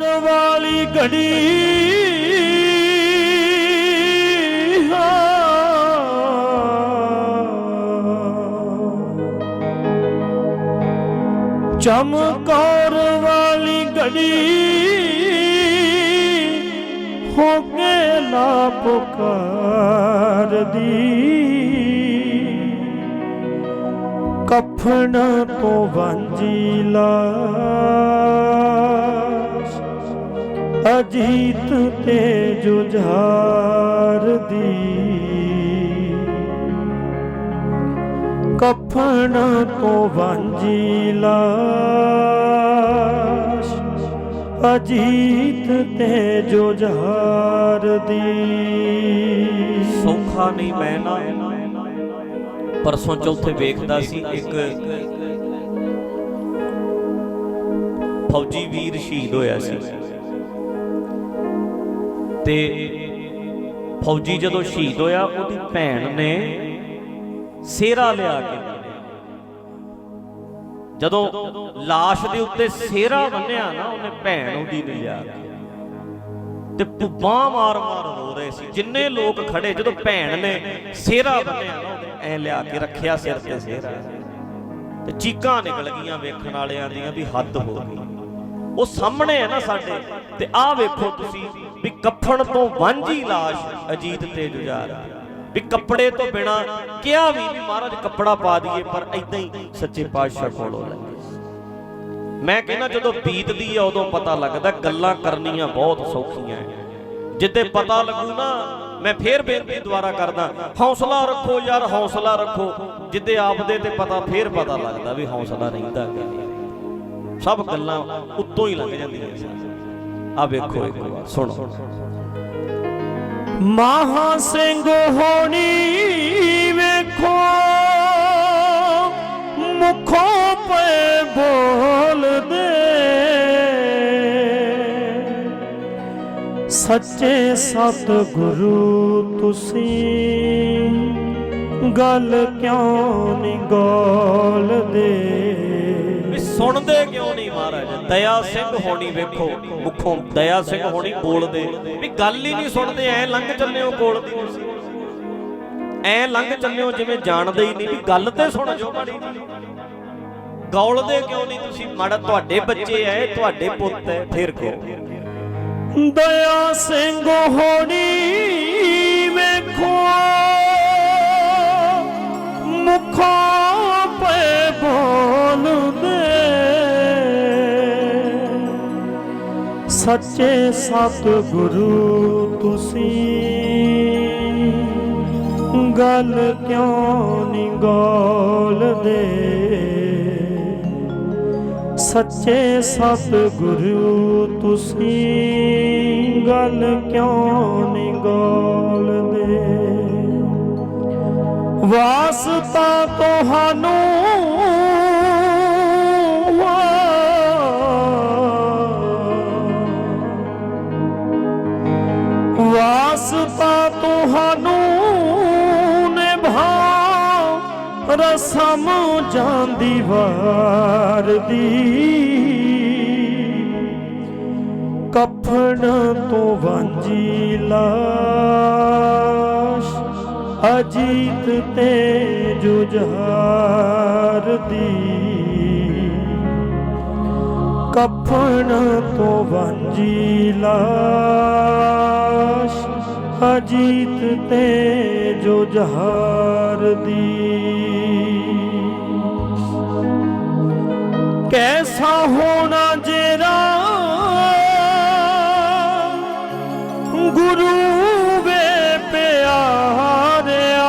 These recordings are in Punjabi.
ਵਾਲੀ ਘੜੀ ਹਾਂ। ਚਮਕੌਰ ਵਾਲੀ ਘੜੀ ਹੋ ਕੇ ਲਾ ਪੁਕਾਰਦੀ ਕਫਨ ਤੋਂ ਵਾਂਝੀ ਲਾਸ਼ ਅਜੀਤ ਤੇ ਜੁਝਾਰ ਦੀ। ਕਫਨ ਤੋਂ ਵਾਂਝੀ ਲਾਸ਼, ਅਜੀਤ ਤੇ ਜੁਝਾਰ ਦੀ। ਸੌਖਾ ਨਹੀਂ ਮੈਂ ਨਾ ਪਰਸੋਂ ਚੌਥੇ ਵੇਖਦਾ ਸੀ ਇੱਕ ਫੌਜੀ ਵੀਰ ਸ਼ਹੀਦ ਹੋਇਆ ਸੀ। ਤੇ ਫੌਜੀ ਜਦੋਂ ਸ਼ਹੀਦ ਹੋਇਆ, ਉਹਦੀ ਭੈਣ ਨੇ ਸੇਰਾ ਲਿਆ ਕੇ ਜਦੋਂ লাশ ਦੇ ਉੱਤੇ ਸੇਰਾ ਬੰਨਿਆ ਨਾ, ਉਹਨੇ ਭੈਣ ਉਹਦੀ ਨੇ ਲਿਆ ਤੇ ਪੁੱਬਾਂ ਮਾਰ-ਮਾਰ ਰੋ ਰਹੇ ਸੀ। ਜਿੰਨੇ ਲੋਕ ਖੜੇ, ਜਦੋਂ ਭੈਣ ਨੇ ਸੇਰਾ ਬੰਨਿਆ ਨਾ ਐ ਲਿਆ ਕੇ ਰੱਖਿਆ ਸਿਰ ਤੇ ਸੇਰਾ। ਤੇ ਚੀਕਾਂ ਨਿਕਲ ਗਈਆਂ ਵੇਖਣ ਵਾਲਿਆਂ ਦੀਆਂ ਵੀ ਹੱਦ ਹੋ ਗਈ। ਉਹ ਸਾਹਮਣੇ ਹੈ ਨਾ ਸਾਡੇ, ਤੇ ਆਹ ਵੇਖੋ ਤੁਸੀਂ ਵੀ ਕੱਫਣ ਤੋਂ ਵਾਂਝੀ লাশ ਅਜੀਤ ਤੇ ਜੁਝਾਰ ਵੀ ਕੱਪੜੇ ਤੋਂ ਬਿਨਾ ਕਿਹਾ ਵੀ ਵੀ ਮਹਾਰਾਜ ਕੱਪੜਾ ਪਾ ਦਈਏ, ਪਰ ਐਦਾਂ ਹੀ ਸੱਚੇ ਪਾਤਸ਼ਾਹ ਕੋਲੋਂ ਲੱਗੇ। ਮੈਂ ਕਹਿੰਦਾ ਜਦੋਂ ਬੀਤਦੀ ਆ, ਉਦੋਂ ਪਤਾ ਲੱਗਦਾ ਗੱਲਾਂ ਕਰਨੀਆਂ ਬਹੁਤ ਸੌਖੀਆਂ ਐ। ਜਿੱਦੇ ਪਤਾ ਲੱਗੂ ਨਾ, ਮੈਂ ਫੇਰ ਬੇਨਤੀ ਦੁਬਾਰਾ ਕਰਦਾ, ਹੌਸਲਾ ਰੱਖੋ ਯਾਰ, ਹੌਸਲਾ ਰੱਖੋ। ਜਿੱਦੇ ਆਪਦੇ ਤੇ ਪਤਾ, ਫੇਰ ਪਤਾ ਲੱਗਦਾ ਵੀ ਹੌਸਲਾ ਰਹਿੰਦਾ ਸਭ ਗੱਲਾਂ ਉੱਤੋਂ ਹੀ ਲੱਗ ਜਾਂਦੀਆਂ ਆ ਵੇਖੋ ਇੱਕ ਵਾਰ ਸੁਣੋ। ਮਹਾ ਸਿੰਘ ਹੋਣੀ ਵੇਖੋ ਮੁਖੋਂ ਪਏ ਬੋਲਦੇ ਸੱਚੇ ਸਤਿਗੁਰੂ ਤੁਸੀਂ ਗੱਲ ਕਿਉਂ ਨਹੀਂ ਗੋਲਦੇ ਸੁਣਦੇ ਕਿਉਂ ਦਇਆ ਸਿੰਘ ਹੋਣੀ ਵੇਖੋ, ਮੁਖੋਂ ਦਇਆ ਸਿੰਘ ਹੋਣੀ ਬੋਲਦੇ। ਵੀ ਗੱਲ ਹੀ ਨਹੀਂ ਸੁਣਦੇ, ਐ ਲੰਘ ਚੱਲਿਓ ਕੋਲ। ਦੀ ਐ ਲੰਘ ਚੱਲਿਓ ਜਿਵੇਂ ਜਾਣਦੇ ਹੀ ਨਹੀਂ, ਵੀ ਗੱਲ ਤੇ ਸੁਣ ਜੋ ਮਾੜੀ ਗੌਲਦੇ ਕਿਉਂ ਨਹੀਂ ਤੁਸੀਂ? ਮਾੜਾ ਤੁਹਾਡੇ ਬੱਚੇ ਐ, ਤੁਹਾਡੇ ਪੁੱਤ ਐ, ਫੇਰ ਕਹੋ। ਦਇਆ ਸਿੰਘ ਹੋਣੀ ਵੇਖੋ, ਮੁਖੋਂ ਸੱਚੇ ਸਤਿਗੁਰੂ ਤੁਸੀਂ ਗੱਲ ਕਿਉਂ ਨਹੀਂ ਗੋਲਦੇ? ਸੱਚੇ ਸਤਿਗੁਰੂ ਤੁਸੀਂ ਗੱਲ ਕਿਉਂ ਨਹੀਂ ਗੋਲਦੇ? ਵਾਸਤਾ ਤੁਹਾਨੂੰ ਵਾਸਤਾ ਤੁਹਾਨੂੰ ਨਿਭਾ, ਰਸਮ ਜਾਂਦੀ ਵਾਰ ਦੀ ਤੋਂ ਵਾਂਝੀ ਲਾਸ਼, ਅਜੀਤ ਤੇ ਜੁਝਾਰ ਦੀ ਤੋਂ ਵਾਂਝੀ ਲਾਸ਼ ਅਜੀਤ ਤੇ ਜੁਝਾਰ ਦੀ। ਕੈਸਾ ਹੋਣਾ ਜੇਰਾ? ਗੁਰੂ ਵੇ ਪਿਆਰਿਆ।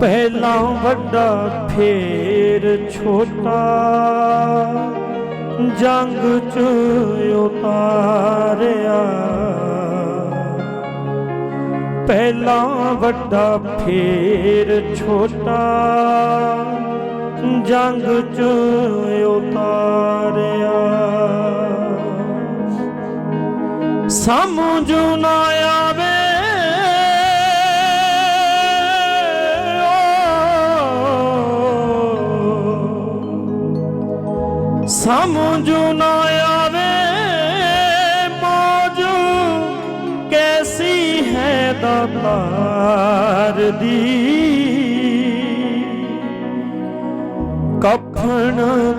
ਪਹਿਲਾ ਵੱਡਾ ਫੇਰ ਛੋਟਾ। ਜੰਗ ਚ ਉਤਾਰਿਆ। ਪਹਿਲਾ ਵੱਡਾ ਫੇਰ ਛੋਟਾ ਜੰਗ ਚ ਉਤਾਰਿਆ। ਸਮਝ ਨਾ ਆਵੇ ਸਮਝ ਨਾ ਆਵੇ, ਮੌਜ ਕੈਸੀ ਹੈ ਦਾਤਾਰ ਦੀ? ਕਫਨ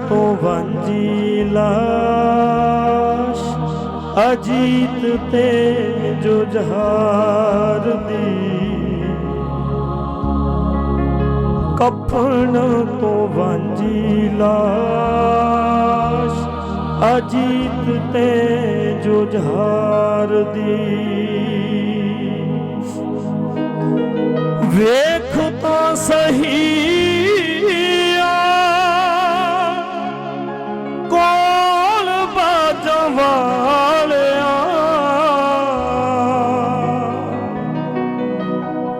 ਤੋਂ ਵੰਜੀ ਲਾਸ਼ ਅਜੀਤ ਤੇ ਜੁਝਾਰ ਦੀ। ਕਫਨ ਤੋਂ ਵੰਜੀ ਲਾਸ਼ ਅਜੀਤ ਤੇ ਜੁਝਾਰ ਦੀ। ਵੇਖ ਤਾਂ ਸਹੀ ਕੋਲ ਬਾਜਾਂ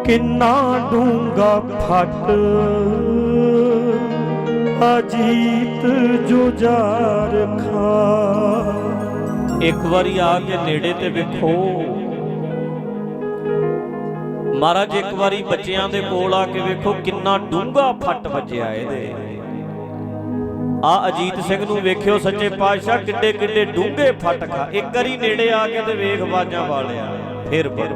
ਕਿੰਨਾ ਡੂੰਗਾ ਫਟ ਅਜੀਤ ਜੁਜਾਰ ਖਾ। ਇੱਕ ਵਾਰੀ ਆ ਕੇ ਨੇੜੇ ਤੇ ਵੇਖੋ। ਮਹਾਰਾਜ ਇੱਕ ਵਾਰੀ ਬੱਚਿਆਂ ਦੇ ਕੋਲ ਆ ਕੇ ਵੇਖੋ ਕਿੰਨਾ ਡੂੰਘਾ ਫੱਟ ਵੱਜਿਆ ਇਹਦੇ। ਆ ਅਜੀਤ ਸਿੰਘ ਨੂੰ ਵੇਖਿਓ ਸੱਚੇ ਪਾਤਸ਼ਾਹ ਕਿੱਡੇ ਕਿੱਡੇ ਡੂੰਘੇ ਫੱਟ ਖਾ। ਇੱਕ ਵਾਰੀ ਨੇੜੇ ਆ ਕੇ ਤੇ ਵੇਖ ਬਾਜਾਂ ਵਾਲਿਆ ਫਿਰ ਫਿਰ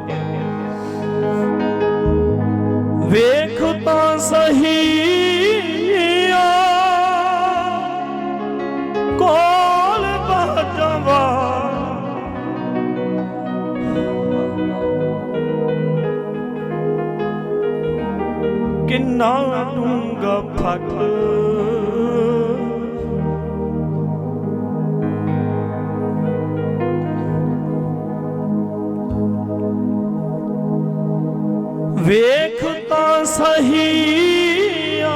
ਵੇਖ ਤਾਂ ਸਹੀ ਡੂੰਗਾ ਵੇਖ ਤਾਂ ਸਹੀ ਆ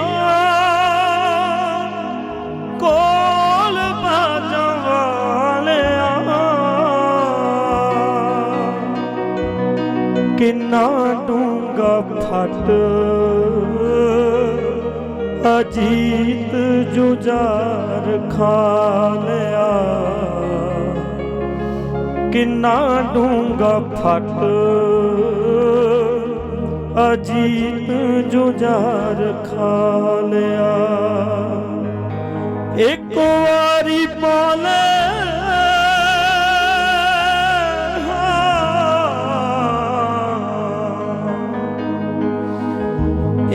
ਕੋਲ ਬਾਜਾਂ ਵਾਲਿਆ। ਕਿੰਨਾ ਡੂੰਗਾ ਫੱਟ ਅਜੀਤ ਜੁਜਾਰ ਖਾ ਲਿਆ। ਕਿੰਨਾ ਡੂੰਗਾ ਫਟ। ਅਜੀਤ ਜੁਜਾਰ ਖਾ ਲਿਆ। ਇੱਕ ਵਾਰੀ ਪਾਲੇ।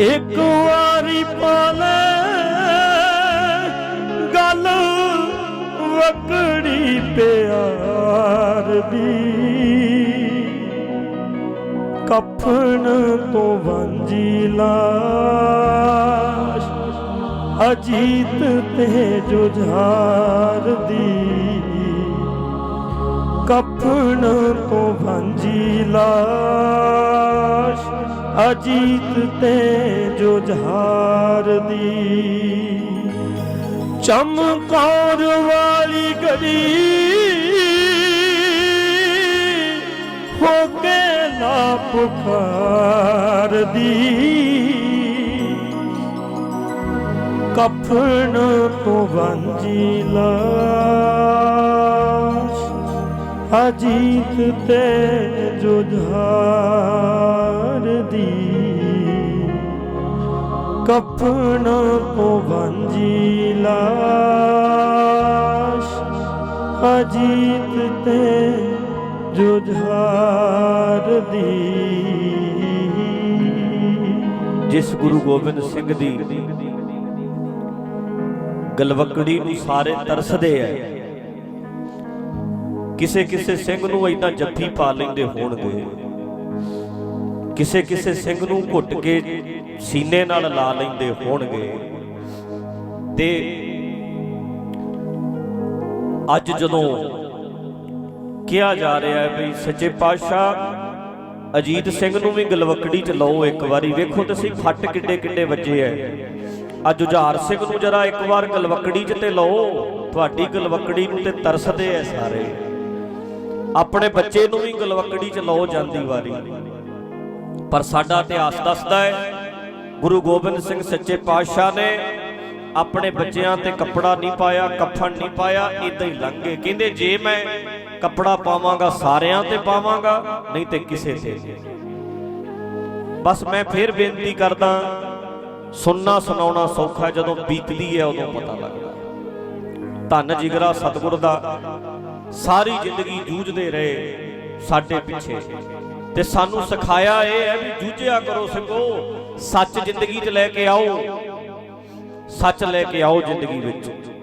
ਇੱਕ ਵਾਰੀ ਵਕੜੀ ਪਿਆਰ ਦੀ। ਕਫਨ ਤੋਂ ਵੰਜੀ ਲਾਸ਼ ਅਜੀਤ ਤੇ ਜੁਝਾਰ ਦੀ। ਕਫਨ ਤੋਂ ਵੰਜੀ ਲਾਸ਼ ਅਜੀਤ ਤੇ ਜੁਝਾਰ ਦੀ। ਚਮਕੌਰ ਵਾਲੀ ਗਲੀ ਹੋ ਕੇ ਨਾ ਪੁਕਾਰ ਕਫਨ ਤੋਂ ਵੰਜੀ ਲਾਸ਼, ਅਜੀਤ ਤੇ ਜੁਝਾਰ ਦੀ ਕਫਨ ਤੋਂ ਵੰਜੀ ਲਾਸ਼ ਅਜੀਤ ਤੇ ਜੁਝਾਰ ਦੀ। ਜਿਸ ਗੁਰੂ ਗੋਬਿੰਦ ਸਿੰਘ ਦੀ ਗਲਵਕੜੀ ਨੂੰ ਸਾਰੇ ਤਰਸਦੇ ਐ ਕਿਸੇ ਕਿਸੇ ਸਿੰਘ ਨੂੰ ਇਦਾਂ ਜੱਫੀ ਪਾ ਲੈਂਦੇ ਹੋਣਗੇ। ਕਿਸੇ ਕਿਸੇ ਸਿੰਘ ਨੂੰ ਘੁੱਟ ਕੇ ਸੀਨੇ ਨਾਲ ਲਾ ਲੈਂਦੇ ਹੋਣਗੇ। ਤੇ ਅੱਜ ਜਦੋਂ ਕਿਹਾ ਜਾ ਰਿਹਾ ਹੈ ਵੀ ਸੱਚੇ ਪਾਤਸ਼ਾਹ ਅਜੀਤ ਸਿੰਘ ਨੂੰ ਵੀ ਗਲਵਕੜੀ ਚ ਲਓ ਇੱਕ ਵਾਰੀ, ਵੇਖੋ ਤੁਸੀਂ ਫੱਟ ਕਿੱਡੇ ਕਿੱਡੇ ਵੱਜੇ ਐ। ਆ ਜੁਝਾਰ ਸਿੰਘ ਨੂੰ ਜਰਾ ਇੱਕ ਵਾਰ ਗਲਵਕੜੀ ਚ ਤੇ ਲਓ, ਤੁਹਾਡੀ ਗਲਵਕੜੀ ਨੂੰ ਤੇ ਤਰਸਦੇ ਐ ਸਾਰੇ। ਆਪਣੇ ਬੱਚੇ ਨੂੰ ਵੀ ਗਲਵਕੜੀ ਚ ਲਓ ਜਾਂਦੀ ਵਾਰੀ। ਪਰ ਸਾਡਾ ਇਤਿਹਾਸ ਦੱਸਦਾ ਹੈ, ਗੁਰੂ ਗੋਬਿੰਦ ਸਿੰਘ ਸੱਚੇ ਪਾਤਸ਼ਾਹ ਨੇ ਆਪਣੇ ਬੱਚਿਆਂ ਤੇ ਕੱਪੜਾ ਨਹੀਂ ਪਾਇਆ, ਕਫਨ ਨਹੀਂ ਪਾਇਆ ਇਦਾਂ ਹੀ ਲੰਘ ਕਹਿੰਦੇ, ਜੇ ਮੈਂ ਕੱਪੜਾ ਪਾਵਾਂਗਾ, ਸਾਰਿਆਂ ਤੇ ਪਾਵਾਂਗਾ, ਨਹੀਂ ਤੇ ਕਿਸੇ ਤੇ। ਬਸ ਮੈਂ ਫੇਰ ਬੇਨਤੀ ਕਰਦਾ, ਸੁਣਨਾ ਸੁਣਾਉਣਾ ਸੌਖਾ, ਜਦੋਂ ਬੀਤਦੀ ਹੈ, ਉਦੋਂ ਪਤਾ ਲੱਗਦਾ। ਧੰਨ ਜਿਗਰਾ ਸਤਿਗੁਰ ਦਾ, ਸਾਰੀ ਜ਼ਿੰਦਗੀ ਜੂਝਦੇ ਰਹੇ ਸਾਡੇ ਪਿੱਛੇ। ਤੇ ਸਾਨੂੰ ਸਿਖਾਇਆ ਇਹ ਹੈ ਵੀ ਜੂਝਿਆ ਕਰੋ ਸਿੰਘੋ ਸੱਚ ਜ਼ਿੰਦਗੀ 'ਚ ਲੈ ਕੇ ਆਓ। ਸੱਚ ਲੈ ਕੇ ਆਓ ਜ਼ਿੰਦਗੀ ਵਿੱਚ।